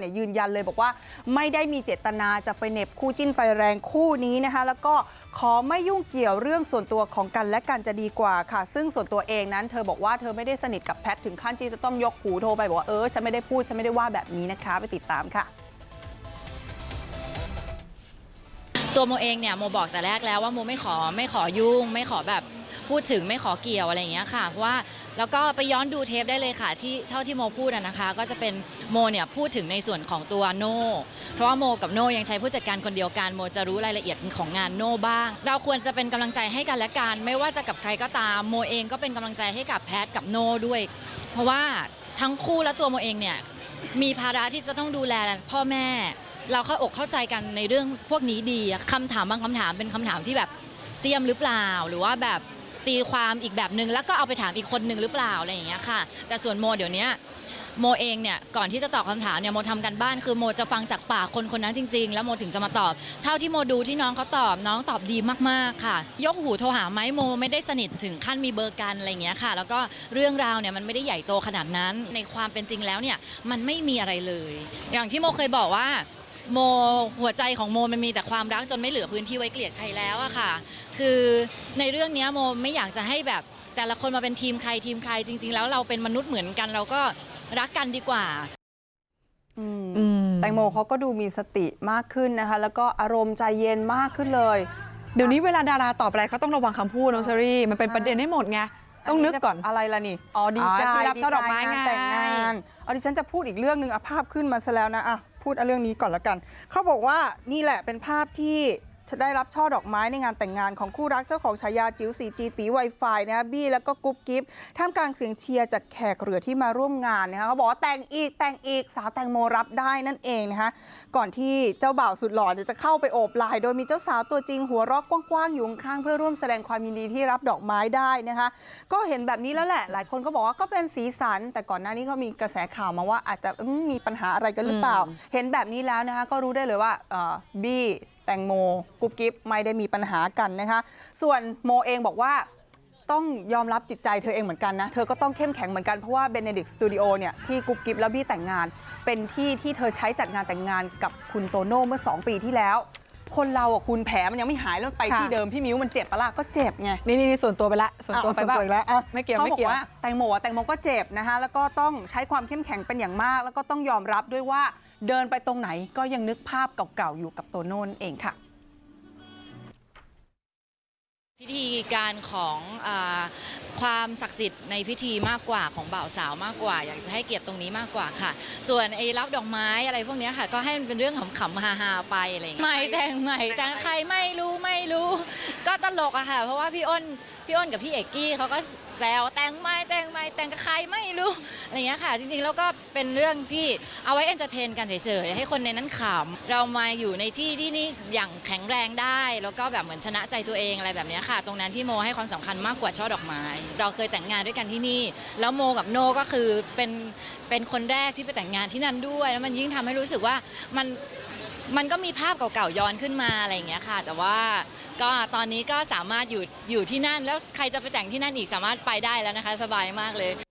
เนี่ยยืนยันเลยบอกว่าไม่ได้มีเจตนาจะไปเหน็บคู่จิ้นไฟแรงคู่นี้นะคะแล้วก็ขอไม่ยุ่งเกี่ยวเรื่องส่วนตัวของกันและกันจะดีกว่าค่ะ ซึ่งส่วนตัวเองนั้นเธอบอกว่าเธอไม่ได้สนิทกับแพทถึงขั้นที่จะต้องยกหูโทรไปบอกว่าเออฉันไม่ได้พูดฉันไม่ได้ว่าแบบนี้นะคะไปติดตามค่ะ ตัวโมเองเนี่ยโมบอกแต่แรกแล้วว่าโมไม่ขอไม่ขอยุ่ง ไม่ขอแบบพูดถึงไม่ขอเกี่ยวอะไรอย่างเงี้ยค่ะเพราะว่าแล้วก็ไปย้อนดูเทปได้เลยค่ะที่เท่าที่โมพูดอะนะคะ ก็จะเป็นโมเนี่ยพูดถึงในส่วนของตัวโน่เพราะว่าโมกับโน่ยังใช้ผู้จัดการคนเดียวกันโมจะรู้รายละเอียดของงานโน่บ้าง เราควรจะเป็นกำลังใจให้กันและกันไม่ว่าจะกับใครก็ตามโมเองก็เป็นกำลังใจให้กับแพทกับโน่ด้วย เพราะว่าทั้งคู่และตัวโมเองเนี่ยมีภาระที่จะต้องดูแลพ่อแม่ เราเข้าอกเข้าใจกันในเรื่องพวกนี้ดีอะคำถามบางคำถามเป็นคำถามที่แบบเสียมหรือเปล่า หรือว่าแบบตีความอีกแบบหนึ่งแล้วก็เอาไปถามอีกคนหนึ่งหรือเปล่าอะไรอย่างเงี้ยค่ะ แต่ส่วนโมเดี๋ยวเนี้ยโมเองเนี่ยก่อนที่จะตอบคำถามเนี่ยโมทำกันบ้านคือโมจะฟังจากปากคนคนนั้นจริง ๆ แล้วโมถึงจะมาตอบ เท่าที่โมดูที่น้องเขาตอบน้องตอบดีมากๆค่ะ ยกหูโทรหาไหมโมไม่ได้สนิทถึงขั้นมีเบอร์กันอะไรอย่างเงี้ยค่ะ แล้วก็เรื่องราวเนี่ยมันไม่ได้ใหญ่โตขนาดนั้นในความเป็นจริงแล้วเนี่ยมันไม่มีอะไรเลย อย่างที่โมเคยบอกว่า โมหัวใจของโมมันมีแต่ความรักจนไม่เหลือพื้นที่ไว้เกลียดใครแล้วอะค่ะ คือในเรื่องเนี้ยโมไม่อยากจะให้แบบแต่ละคนมาเป็นทีมใครทีมใครจริง ๆ แล้วเราเป็นมนุษย์เหมือนกัน เราก็รักกันดีกว่าอืมอืมแตงโมเขาก็ดูมีสติมากขึ้นนะคะ แล้วก็อารมณ์ใจเย็นมากขึ้นเลย เดี๋ยวนี้เวลาดาราตอบอะไรเขาต้องระวังคำพูดน้องเชอรี่มันเป็นประเด็นให้หมดไงต้องนึกก่อน อะไรล่ะนี่ อ๋อดีใจอ๋อที่รับช่อดอกไม้ดีใจงานไง แต่งงาน เอาดิฉันจะพูดอีกเรื่องหนึ่งอะภาพขึ้นมาซะแล้วนะอะ พูดเรื่องนี้ก่อนละกัน เขาบอกว่านี่แหละเป็นภาพที่ ได้รับช่อดอกไม้ในงานแต่งงานของคู่รักเจ้าของฉายาจิ๋ว 4G ตี Wi-Fi นะคะบี้แล้วก็กุ๊บกิ๊บท่ามกลางเสียงเชียร์จากแขกเรือที่มาร่วมงานนะคะเขาบอกว่าแต่งอีกแต่งอีกสาวแตงโมรับได้นั่นเองนะคะก่อนที่เจ้าบ่าวสุดหล่อเนี่ยจะเข้าไปโอบไหล่โดยมีเจ้าสาวตัวจริงหัวเรอกกว้างๆอยู่ข้างๆเพื่อร่วมแสดงความยินดีที่รับดอกไม้ได้นะคะก็เห็นแบบนี้แล้วแหละ หลายคนก็บอกว่าก็เป็นสีสัน แต่ก่อนหน้านี้ก็มีกระแสข่าวมาว่าอาจจะอืมมีปัญหาอะไรกันหรือเปล่า เห็นแบบนี้แล้วนะคะก็รู้ได้เลยว่าเอ่อบี้ แตงโมกุ๊บกิ๊บไม่ได้มีปัญหากันนะคะส่วนโมเองบอกว่าต้องยอมรับจิตใจเธอเองเหมือนกันนะ เธอก็ต้องเข้มแข็งเหมือนกัน เพราะว่าเบเนดิกสตูดิโอเนี่ยที่กุ๊บกิ๊บและบี้แต่งงาน เป็นที่ที่เธอใช้จัดงานแต่งงานกับคุณโตโน่เมื่อ 2 ปีที่แล้ว คนเราอะคุณแผลมันยังไม่หายแล้วไปค่ะที่เดิมพี่มิ้วมันเจ็บปะล่ะก็เจ็บไงนี่นี่นี่ส่วนตัวไปละส่วนตัวไปอะบ้างส่วนตัวอีกแล้วอะไม่เกี่ยวเขาไม่บอกเกี่ยวว่าแตงโมอะแตงโมก็เจ็บนะคะแล้วก็ต้องใช้ความเข้มแข็งเป็นอย่างมาก แล้วก็ต้องยอมรับด้วยว่าเดินไปตรงไหนก็ยังนึกภาพเก่าๆอยู่กับโตโน่นนเองค่ะพิธีการของอา ความศักดิ์สิทธิ์ในพิธีมากกว่าของบ่าวสาวมากกว่า อยากจะให้เกียรติตรงนี้มากกว่าค่ะ ส่วนไอ้รับดอกไม้อะไรพวกนี้ค่ะ ก็ให้มันเป็นเรื่องขำๆฮาๆไปอะไรอย่างเงี้ยไม่แต่งใหม่แต่งใครไม่รู้ไม่รู้ ก็ตลกอะค่ะ เพราะว่าพี่อ้นพี่อ้นกับพี่เอกกี้เขาก็แซวแต่งไม่แต่งไม่แต่งกับใครไม่รู้อะไรอย่างเงี้ยค่ะ จริงๆแล้วก็เป็นเรื่องที่เอาไว้เอนเตอร์เทนกันเฉยๆให้คนในนั้นขำเรามาอยู่ในที่ที่นี่อย่างแข็งแรงได้ แล้วก็แบบเหมือนชนะใจตัวเองอะไรแบบนี้ค่ะ ตรงนั้นที่โมให้ความสำคัญมากกว่าช่อดอกไม้เราเคยแต่งงานด้วยกันที่นี่ แล้วโมกับโนก็คือเป็นเป็นคนแรกที่ไปแต่งงานที่นั่นด้วย แล้วมันยิ่งทำให้รู้สึกว่ามันมันก็มีภาพเก่าๆย้อนขึ้นมาอะไรอย่างเงี้ยค่ะ แต่ว่าก็ตอนนี้ก็สามารถอยู่อยู่ที่นั่น แล้วใครจะไปแต่งที่นั่นอีกสามารถไปได้แล้วนะคะ สบายมากเลย